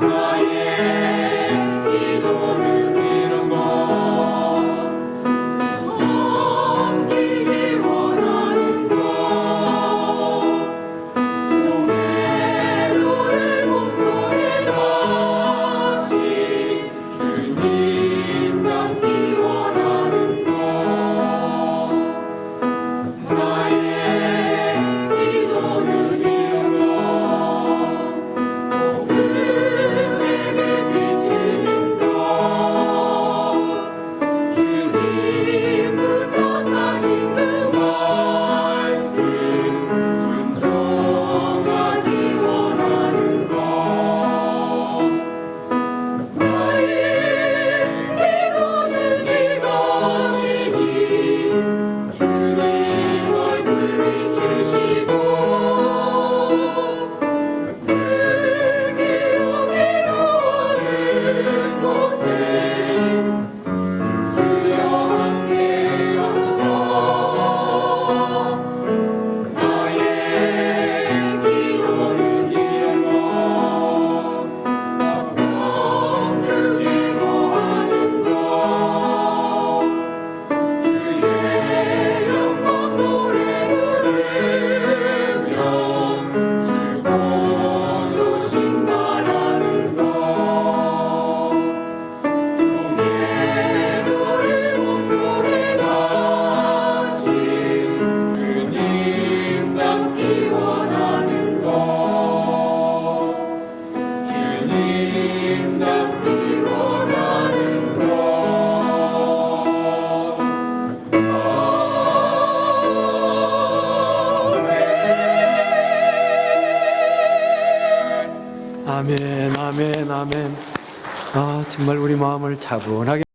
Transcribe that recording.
Lord. 아멘, 아멘, 아멘. 아, 정말 우리 마음을 차분하게.